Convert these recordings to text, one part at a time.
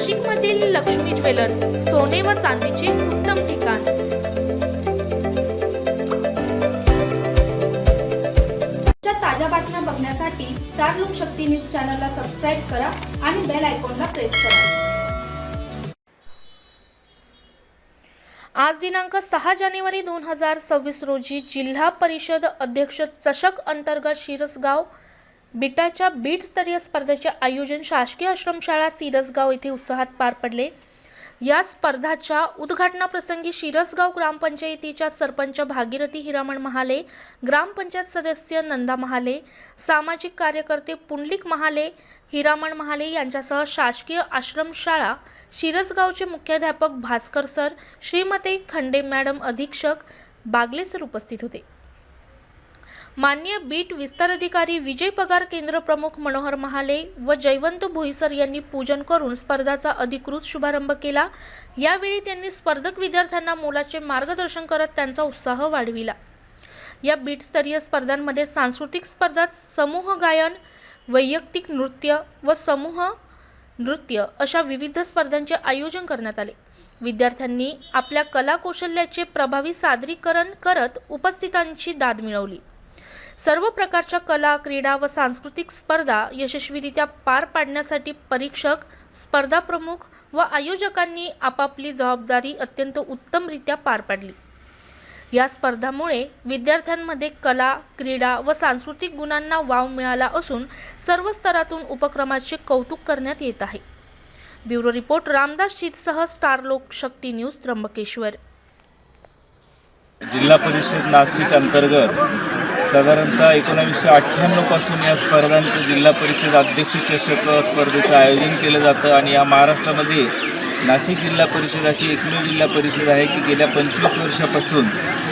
नाशिकमधील लक्ष्मी ज्वेलर्स सोने व चांदीचे उत्तम ठिकाण. ताज्या बातम्या बघण्यासाठी स्टार लोकशक्ती न्यूज चॅनलला सबस्क्राईब करा आणि बेल आयकॉनला प्रेस करा. आज दिनांक सहा जानेवारी दोन हजार सव्वीस रोजी जिल्हा परिषद अध्यक्ष चषक अंतर्गत शिरसगाव बिटाच्या बीट स्तरीय स्पर्धेचे आयोजन शासकीय आश्रमशाळा सिरसगाव येथे उत्साहात पार पडले. या स्पर्धाच्या उद्घाटनाप्रसंगी शिरसगाव ग्रामपंचायतीच्या सरपंच भागीरथी हिरामण महाले ग्रामपंचायत सदस्य नंदा महाले सामाजिक कार्यकर्ते पुंडलिक महाले हिरामण महाले यांच्यासह शासकीय आश्रमशाळा शिरसगावचे मुख्याध्यापक भास्कर सर श्रीमती खंडे मॅडम अधीक्षक बागले सर उपस्थित होते. मान्य बीट विस्तार अधिकारी विजय पगार केंद्र प्रमुख मनोहर महाले व जयवंत भोईसर यांनी पूजन करून स्पर्धाचा अधिकृत शुभारंभ केला. यावेळी त्यांनी स्पर्धक विद्यार्थ्यांना मोलाचे मार्गदर्शन करत त्यांचा उत्साह वाढविला. या बीटस्तरीय स्पर्धांमध्ये सांस्कृतिक स्पर्धात समूह गायन वैयक्तिक नृत्य व समूह नृत्य अशा विविध स्पर्धांचे आयोजन करण्यात आले. विद्यार्थ्यांनी आपल्या कला कौशल्याचे प्रभावी सादरीकरण करत उपस्थितांची दाद मिळवली. सर्व प्रकारच्या कला क्रीडा व सांस्कृतिक स्पर्धा यशस्वीरित्या पार पाडण्यासाठी परीक्षक स्पर्धा प्रमुख व आयोजकांनी आपापली जबाबदारी अत्यंत उत्तमरित्या पार पाडली. या स्पर्धामुळे विद्यार्थ्यांमध्ये कला क्रीडा व सांस्कृतिक गुणांना वाव मिळाला असून सर्व स्तरातून उपक्रमाचे कौतुक करण्यात येत आहे. ब्युरो रिपोर्ट रामदास चितसह स्टार लोकशक्ती न्यूज त्र्यंबकेश्वर. जिल्हा परिषद नाशिक अंतर्गत साधारणतः एकोणावीसशे अठ्ठ्याण्णवपासून या स्पर्धांचं जिल्हा परिषद अध्यक्ष चषक स्पर्धेचं आयोजन केलं जातं आणि या महाराष्ट्रामध्ये नाशिक जिल्हा परिषद अशी एकमेव जिल्हा परिषद आहे की गेल्या पंचवीस वर्षापासून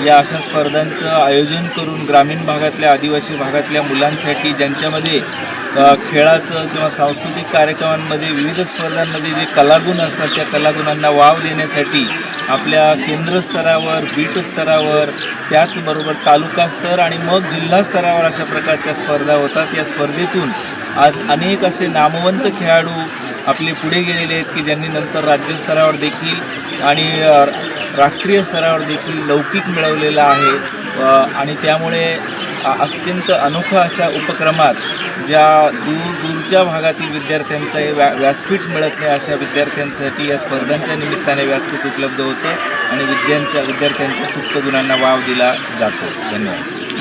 या अशा स्पर्धांचं आयोजन करून ग्रामीण भागातल्या आदिवासी भागातल्या मुलांसाठी ज्यांच्यामध्ये खेळाचं किंवा सांस्कृतिक कार्यक्रमांमध्ये विविध स्पर्धांमध्ये जे कलागुण असतात त्या कलागुणांना वाव देण्यासाठी आपल्या केंद्र स्तरावर बीट स्तरावर त्याचबरोबर तालुका स्तर आणि मग जिल्हा स्तरावर अशा प्रकारच्या स्पर्धा होतात. या स्पर्धेतून आज अनेक असे नामवंत खेळाडू आपले पुढे गेलेले आहेत की ज्यांनी नंतर राज्यस्तरावर देखील आणि राष्ट्रीय स्तरावर देखील लौकिक मिळवलेला आहे. आणि त्यामुळे अत्यंत अनोखा अशा उपक्रमात ज्या दूर दूरच्या भागातील विद्यार्थ्यांचं हे व्या व्यासपीठ मिळत नाही अशा विद्यार्थ्यांसाठी या स्पर्धांच्या निमित्ताने व्यासपीठ उपलब्ध होतं आणि विद्यांच्या विद्यार्थ्यांच्या सुप्त गुणांना वाव दिला जातो. धन्यवाद.